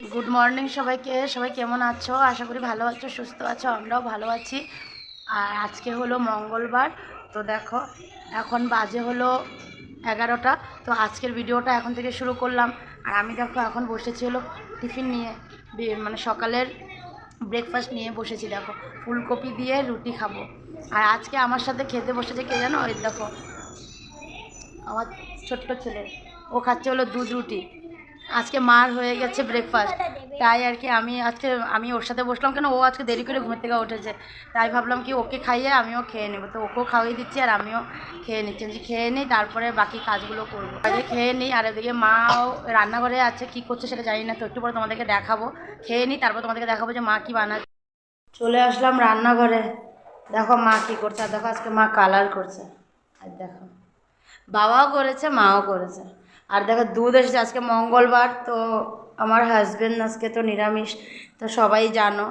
Good morning সবাইকে। সবাই কেমন আছো? আশা করি ভালো আছো, সুস্থ আছো, আমরাও ভালো আছি। আর আজকে হলো মঙ্গলবার। তো দেখো, এখন বাজে হলো এগারোটা। তো আজকের ভিডিওটা এখন থেকে শুরু করলাম। আর আমি দেখো এখন বসেছি হলো টিফিন নিয়ে মানে সকালের ব্রেকফাস্ট নিয়ে বসেছি দেখো। ফুলকপি দিয়ে রুটি খাব। আর আজকে আমার সাথে খেতে বসেছে কে জানো? ওই দেখো, আমার ছোট্ট ছেলে। ও খাচ্ছে হলো দুধ রুটি। আজকে মার হয়ে গেছে ব্রেকফাস্ট তাই আর কি আমি আজকে, আমি ওর সাথে বসলাম কেন? ও আজকে দেরি করে ঘুমের থেকে উঠেছে। তাই ভাবলাম কি ওকে খাইয়ে আমিও খেয়ে নেব। তো ওকেও খাওয়াই দিচ্ছি আর আমিও খেয়ে নিচ্ছি। যে খেয়ে নিই তারপরে বাকি কাজগুলো করব। আগে খেয়ে নিই আর এদিকে মাও রান্নাঘরে আছে, কি করছে সেটা জানি না। তো একটু পরে তোমাদেরকে দেখাবো। খেয়ে নিই তারপর তোমাদেরকে দেখাবো যে মা কি বানাচ্ছে চলে আসলাম রান্নাঘরে। দেখো মা কি করছে, আর দেখো আজকে মা কালার করছে। আর দেখো, বাবাও করেছে, মাও করেছে। আর দেখো, দুধ এসেছে আজকে মঙ্গলবার, তো আমার হাজবেন্ড আজকে তো নিরামিষ, তো সবাই জানো,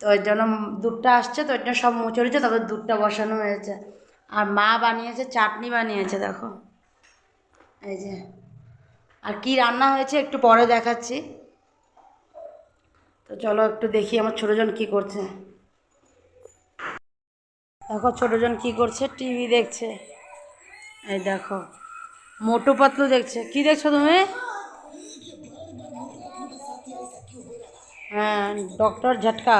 তো ওই জন্য দুধটা আসছে, তো ওইটা সব মুছে রয়েছে তারপর দুধটা বসানো হয়েছে। আর মা বানিয়েছে, চাটনি বানিয়েছে, দেখো। এই যে। আর কি রান্না হয়েছে একটু পরে দেখাচ্ছি। তো চলো একটু দেখি আমার ছোটোজন কি করছে। দেখো, ছোটোজন কি করছে, টিভি দেখছে। এই দেখো। মোটু পাতলু দেখছে। কি দেখছ তুমি? হ্যাঁ ডক্টর ঝটকা।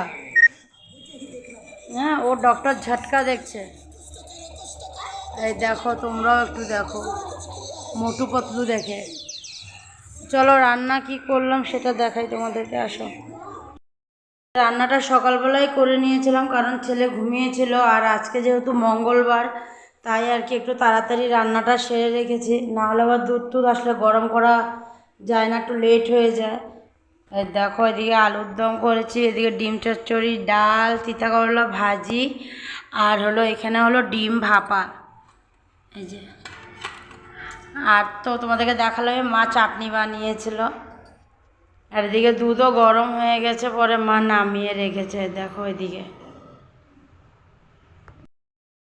হ্যাঁ ও ডক্টর ঝটকা দেখছে। এই দেখো, তোমরাও একটু দেখো। মোটু পাতলু দেখে। চলো, রান্না কি করলাম সেটা দেখাই তোমাদেরকে, আসো। রান্নাটা সকালবেলায় করে নিয়েছিলাম, কারণ ছেলে ঘুমিয়েছিল, আর আজকে যেহেতু মঙ্গলবার তাই আর কি একটু তাড়াতাড়ি রান্নাটা সেরে রেখেছি। না হলে আবার দুধ টুধ আসলে গরম করা যায় না, একটু লেট হয়ে যায়। দেখো, এদিকে আলুর দম করেছি, এদিকে ডিম চচ্চড়ি, ডাল তিতা করলা ভাজি, আর হলো এখানে হলো ডিম ভাপা। এই যে। আর তো তোমাদেরকে দেখালাম মা চাটনি বানিয়েছিল। আর এদিকে দুধও গরম হয়ে গেছে, পরে মা নামিয়ে রেখেছে, দেখো এদিকে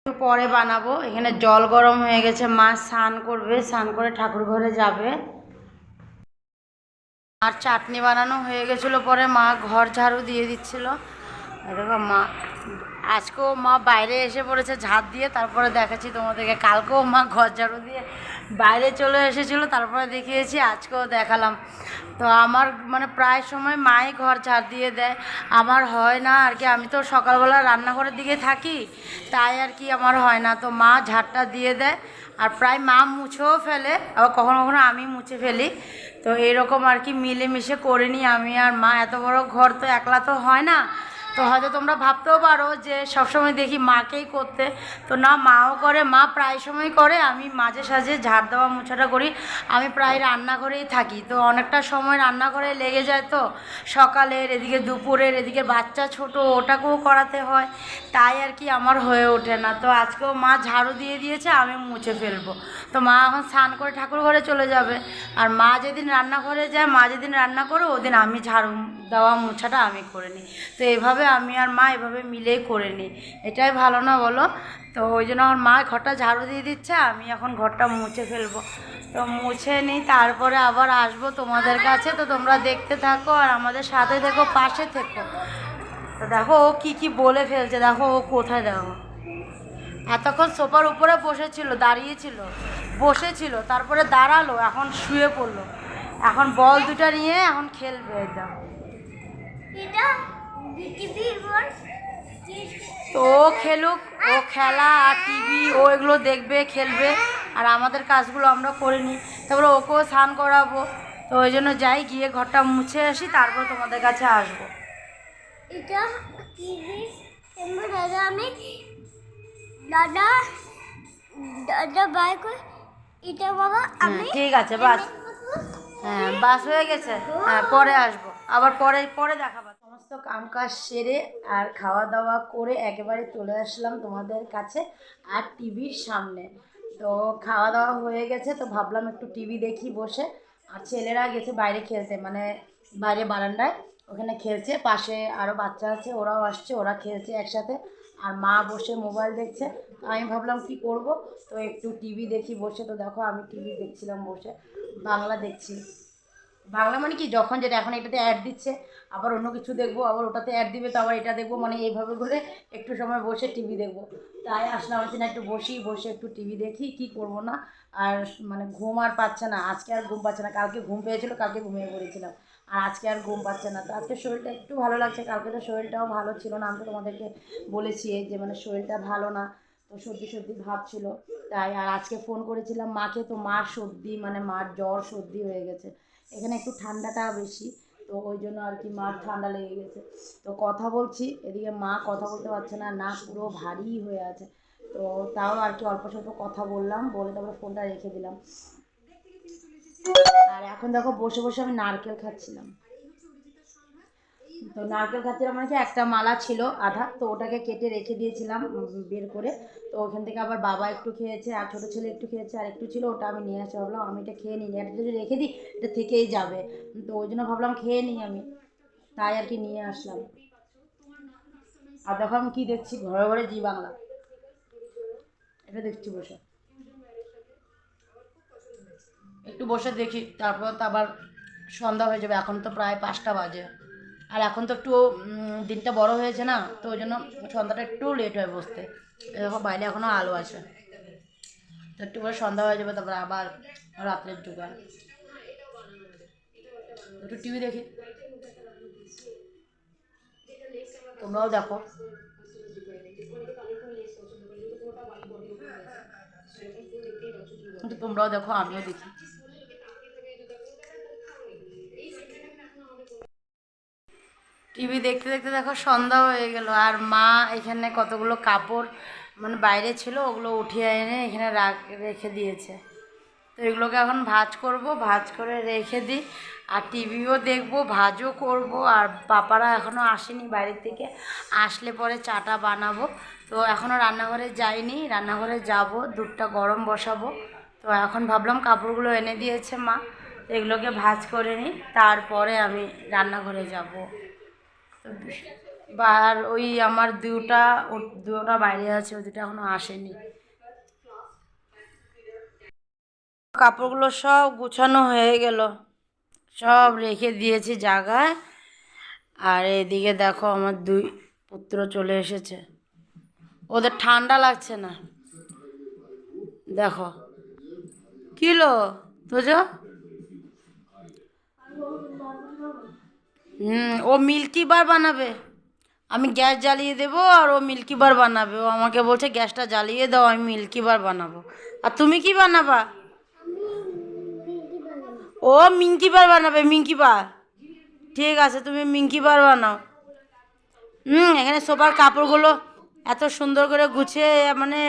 একটু পরে বানাবো। এখানে জল গরম হয়ে গেছে। মা স্নান করবে। স্নান করে ঠাকুর ঘরে যাবে। আর চাটনি বানানো হয়ে গেছিল পরে মা ঘর ঝাড়ু দিয়ে দিচ্ছিল। দেখো মা, আজকেও মা বাইরে এসে পড়েছে ঝাঁপ দিয়ে। তারপরে দেখাচ্ছি তোমাদেরকে। কালকেও মা ঘর ঝাড়ু দিয়ে বাইরে চলে এসেছিল, তারপরে দেখিয়েছি, আজকেও দেখালাম। তো আমার মানে প্রায় সময় মাই ঘর ঝাড় দিয়ে দেয়। আমার হয় না আর কি, আমি তো সকালবেলা রান্নাঘরের দিকে থাকি, তাই আর কি আমার হয় না। তো মা ঝাড়টা দিয়ে দেয়, আর প্রায় মা মুছেও ফেলে, আবার কখনো কখনো আমি মুছে ফেলি। তো এরকম আর কি মিলেমিশে করে আমি আর মা। এত বড় ঘর তো একলা তো হয় না তো হয়তো তোমরা ভাবতেও পারো যে সবসময় দেখি মাকেই করতে। তো না, মাও করে, মা প্রায় সময় করে। আমি মাঝে সাঝে ঝাড় দেওয়া, মোছাটা করি। আমি প্রায় রান্নাঘরেই থাকি। তো অনেকটা সময় রান্নাঘরে লেগে যায় তো। সকালের, এদিকে দুপুরের, এদিকে বাচ্চা ছোট, ওটাকেও করাতে হয়। তাই আর কি আমার হয়ে ওঠে না। তো আজকেও মা ঝাড়ু দিয়ে দিয়েছে, আমি মুছে ফেলব। তো মা এখন স্নান করে ঠাকুর ঘরে চলে যাবে। আর মা যেদিন রান্নাঘরে যায়, মা যেদিন রান্না করে, ওদিন আমি ঝাড়ু দেওয়া, মোছাটা আমি করে নিই। তো এভাবে আমি আর মা এভাবে মিলেই করে নিই। এটাই ভালো না বলো? তো ওই জন্য আমার মা ঘরটা ঝাড়ু দিয়ে দিচ্ছে, আমি এখন ঘরটা মুছে ফেলব। তো মুছে নিই, তারপরে আবার আসব তোমাদের কাছে। তো তোমরা দেখতে থাকো আর আমাদের সাথে থেকো, পাশে থেকো। তো দেখো ও কী কী বলে ফেলছে, দেখো ও কোথায় দেখো। এতক্ষণ সোফার উপরে বসেছিল, দাঁড়িয়েছিল, বসেছিল, তারপরে দাঁড়াল, এখন শুয়ে পড়ল। এখন বল দুটো নিয়ে এখন খেলবে এটা তো ও খেলুক ও খেলা আর টিভি ও এগুলো দেখবে খেলবে আর আমাদের কাজগুলো আমরা করে নিই। তারপরে ওকেও স্নান করাবো। তো ওই জন্য যাই গিয়ে ঘরটা মুছে আসি তারপর তোমাদের কাছে আসব। এটা টিভি এমন দাদা আমি দাদা দাদা বাই করে এটা বাবা হ্যাঁ, আমি ঠিক আছে বাস। হ্যাঁ বাস হয়ে গেছে। হ্যাঁ পরে আসব। আবার পরে পরে দেখাবো। সমস্ত কামকাজ সেরে আর খাওয়া দাওয়া করে একেবারে চলে আসলাম তোমাদের কাছে আর টিভির সামনে। তো খাওয়া দাওয়া হয়ে গেছে, তো ভাবলাম একটু টিভি দেখি বসে। আর ছেলেরা গেছে বাইরে খেলতে মানে বাইরে বারান্দায়, ওখানে খেলছে। পাশে আরও বাচ্চা আছে, ওরাও আসছে, ওরা খেলছে একসাথে। আর মা বসে মোবাইল দেখছে। আমি ভাবলাম কি করব? তো একটু টিভি দেখি বসে। তো দেখো আমি টিভি দেখছিলাম বসে, বাংলা দেখছি। বাংলা মানে কি? যখন যেটা, এখন এটাতে অ্যাড দিচ্ছে, আবার অন্য কিছু দেখব, আবার ওটাতে অ্যাড দিবে, তো আবার এটা দেখব মানে এইভাবে করে একটু সময় বসে টিভি দেখব। তাই আসলাম হচ্ছে না, একটু বসি বসে একটু টিভি দেখি, কি করব না? আর মানে ঘুম আর পাচ্ছে না, আজকে আর ঘুম পাচ্ছে না, কালকে ঘুম পেয়েছিল, কালকে ঘুমিয়ে পড়েছিলাম, আর আজকে আর ঘুম পাচ্ছে না। তো আজকে শরীরটা একটু ভালো লাগছে, কালকে তো শরীরটাও ভালো ছিল না, আমি তো তোমাদেরকে বলেছি যে মানে শরীরটা ভালো না, তো সর্দি সর্দি ভাব ছিল। তাই আর আজকে ফোন করেছিলাম মাকে, তো মার সর্দি মানে মার জ্বর সর্দি হয়ে গেছে। এখানে একটু ঠান্ডাটা বেশি, তো ওই জন্য আর কি মার ঠান্ডা লেগে গেছে। তো কথা বলছি, এদিকে মা কথা বলতে পারছে না না পুরো ভারী হয়ে আছে। তো তাও আর কি অল্প স্বল্প কথা বললাম, বলে তারপরে ফোনটা রেখে দিলাম। আর এখন দেখো বসে বসে আমি নারকেল খাচ্ছিলাম। তো নারকেল খাচ্ছিলাম মানে কি একটা মালা ছিল আধা, তো ওটাকে কেটে রেখে দিয়েছিলাম বের করে। তো ওখান থেকে আবার বাবা একটু খেয়েছে, আর ছোটো ছেলে একটু খেয়েছে, আর একটু ছিল, ওটা আমি নিয়ে আসা ভাবলাম, আমি এটা খেয়ে নিই, এটা যদি রেখে দিই, এটা থেকেই যাবে। তো ওই জন্য ভাবলাম খেয়ে নিই আমি। তাই আর কি নিয়ে আসলাম। আর দেখো আমি কী দেখছি, ঘরে ঘরে জি বাংলা। এটা দেখছি বসে। একটু বসে দেখি, তারপর তো আবার সন্ধ্যা হয়ে যাবে, এখন তো প্রায় পাঁচটা বাজে। আর এখন তো একটু দিনটা বড় হয়েছে না, তো ওই জন্য সন্ধ্যাটা একটু লেট হয় বসতে। দেখো, বাইরে এখনও আলো আছে। তো একটু করে সন্ধ্যা হয়ে যাবে, তারপরে আবার রাত্রের জোগাড়। একটু টিভি দেখি। তোমরাও দেখো। তোমরাও দেখো, আমিও দেখি। টিভি দেখতে দেখতে দেখো সন্ধ্যা হয়ে গেল। আর মা এখানে কতগুলো কাপড় মানে বাইরে ছিল, ওগুলো উঠিয়ে এনে এখানে রাখ দিয়েছে। তো এগুলোকে এখন ভাজ করব, ভাজ করে রেখে দিই। আর টিভিও দেখব, ভাজও করব। আর পাপারা এখনও আসেনি বাইরে থেকে। আসলে পরে চাটা বানাবো। তো এখনও রান্নাঘরে যাইনি, রান্নাঘরে যাব, দুধটা গরম বসাবো। তো এখন ভাবলাম কাপড়গুলো এনে দিয়েছে মা। এগুলোকে ভাজ করে নিই, তারপরে আমি রান্নাঘরে যাব। বা আর ওই আমার দুটা ও দুটা বাইরে আছে ওই দুটো এখনও আসেনি। কাপড়গুলো সব গুছানো হয়ে গেল। সব রেখে দিয়েছি জায়গায়। আর এদিকে দেখো আমার দুই পুত্র চলে এসেছে। ওদের ঠান্ডা লাগছে না। দেখো। কিলো তোজো? হুম, ও মিল্কি বার বানাবে। আমি গ্যাস জ্বালিয়ে দেবো আর ও মিল্কি বার বানাবে। ও আমাকে বলছে, গ্যাসটা জ্বালিয়ে দাও, আমি মিল্কি বার বানাবো। আর তুমি কি বানাবা? ও মিঙ্কি বার বানাবে, মিঙ্কি বার। ঠিক আছে, তুমি মিঙ্কি বার বানাও। হুম, এখানে সোফার কাপড়গুলো এত সুন্দর করে গুছিয়ে মানে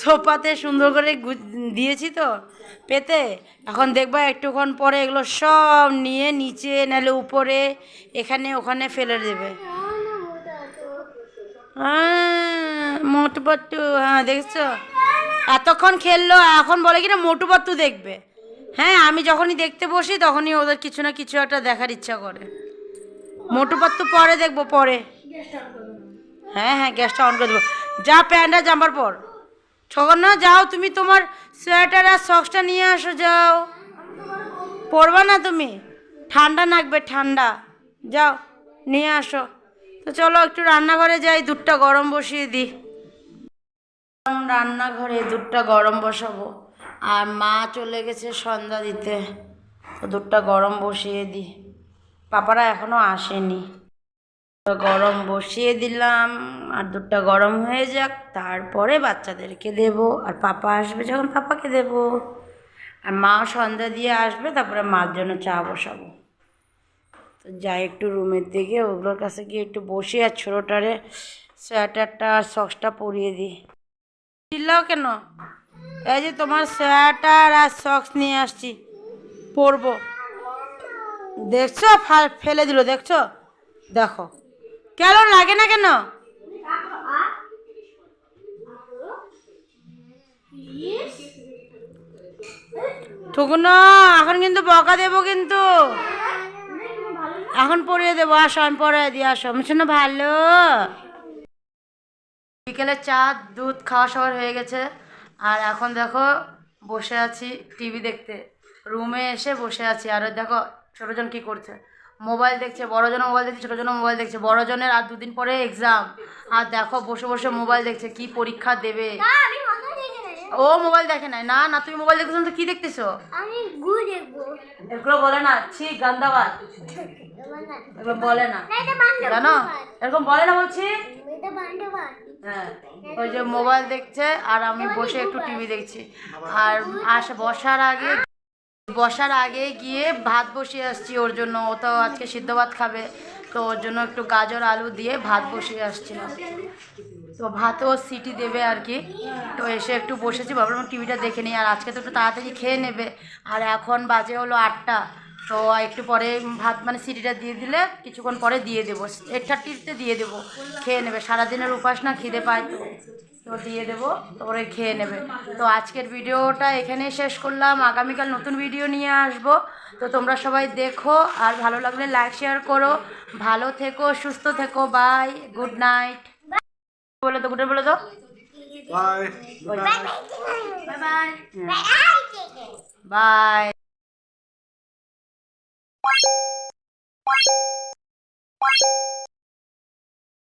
সোফাতে সুন্দর করে দিয়েছি তো পেতে। এখন দেখবা একটুক্ষণ পরে এগুলো সব নিয়ে নিচে, নাহলে উপরে, এখানে ওখানে ফেলে দেবে। মোটু হ্যাঁ দেখছ? এতক্ষণ খেললো, এখন বলে কিনা মোটু দেখবে। হ্যাঁ আমি যখনই দেখতে বসি, তখনই ওদের কিছু না কিছু একটা দেখার ইচ্ছা করে। মোটু পাট্টু পরে দেখব, পরে। হ্যাঁ হ্যাঁ গ্যাসটা অন করে দেবো। যা প্যান্টটা আর জাম্পার পর। ছগন্না যাও, তুমি তোমার সোয়েটার আর সক্সটা নিয়ে আসো, যাও। পরবা না তুমি। ঠান্ডা লাগবে, ঠান্ডা। যাও, নিয়ে আসো। তো চলো, একটু রান্নাঘরে যাই, দুধটা গরম বসিয়ে দিই। রান্নাঘরে দুধটা গরম বসাবো। আর মা চলে গেছে সন্ধ্যা দিতে। তো দুধটা গরম বসিয়ে দিই। পাপারা এখনও আসেনি। গরম বসিয়ে দিলাম, আর দুধটা গরম হয়ে যাক, তারপরে বাচ্চাদেরকে দেব, আর পাপা আসবে যখন পাপাকে দেব। আর মা সন্ধ্যা দিয়ে আসবে, তারপরে মার জন্য চা বসাবো। তো যাই একটু রুমের দিকে, ওগুলোর কাছে গিয়ে একটু বসি, আর ছোটোটারে সোয়েটারটা আর সক্সটা পরিয়ে দিই। চিল্লাও কেন? এই যে তোমার সোয়েটার আর সক্স নিয়ে আসছি, পরবো। দেখছ? ফেলে দিল, দেখছ? দেখো। কেন? লাগে না কেন? টুকুনো এখন কিন্তু বকা দেবো কিন্তু। এখন পরিয়ে দেবো, আসো, আমি পরে দিয়ে আসো। আমি শোনো ভালো। বিকেলে চা, দুধ খাওয়া সবার হয়ে গেছে। আর এখন দেখো, বসে আছি টিভি দেখতে। রুমে এসে বসে আছি। আর দেখো, ছোটোজন কি করছে। মোবাইল দেখছে বড়জনও মোবাইল দেখছে ছোটোজনও মোবাইল দেখছে বড়জনের আর দুদিন পরে এক্সাম আর দেখো বসে বসে মোবাইল দেখছে কি পরীক্ষা দেবে? ও মোবাইল দেখে নাই। না না তুমি মোবাইল দেখতেছো তো কি দেখতেছো? আমি গু দেখব। এগুলো বলে না ছি গান্দাবাদ এগুলো বলে না। জানো? এরকম বলে না বলছি? হ্যাঁ। ওই যে মোবাইল দেখছে আর আমি বসে একটু টিভি দেখছি। আর আসে বসার আগে বসার আগে গিয়ে ভাত বসিয়ে আসছি, ওর জন্য। ও তো আজকে সিদ্ধ ভাত খাবে, তো ওর জন্য একটু গাজর, আলু দিয়ে ভাত বসিয়ে আসছিলাম। তো ভাতও সিটি দেবে আর কি। তো এসে একটু বসেছি ভাবলাম টিভিটা দেখে নিই। আর আজকে তো একটু তাড়াতাড়ি খেয়ে নেবে। আর এখন বাজে হলো আটটা। তো একটু পরে ভাত মানে সিটিটা দিয়ে দিলে কিছুক্ষণ পরে দিয়ে দেবো। এইট থার্টিতে দিয়ে দেবো। খেয়ে নেবে। সারাদিনের উপাস না খিদে পায় তো। তো দিয়ে দেবো ওরে খেয়ে নেবে। তো আজকের ভিডিওটা এখানেই শেষ করলাম। আগামীকাল নতুন ভিডিও নিয়ে আসব। তো তোমরা সবাই দেখো আর ভালো লাগলে লাইক শেয়ার করো। ভালো থেকো সুস্থ থেকো বাই গুড নাইট। বলে তো গুড বলে তো বাই।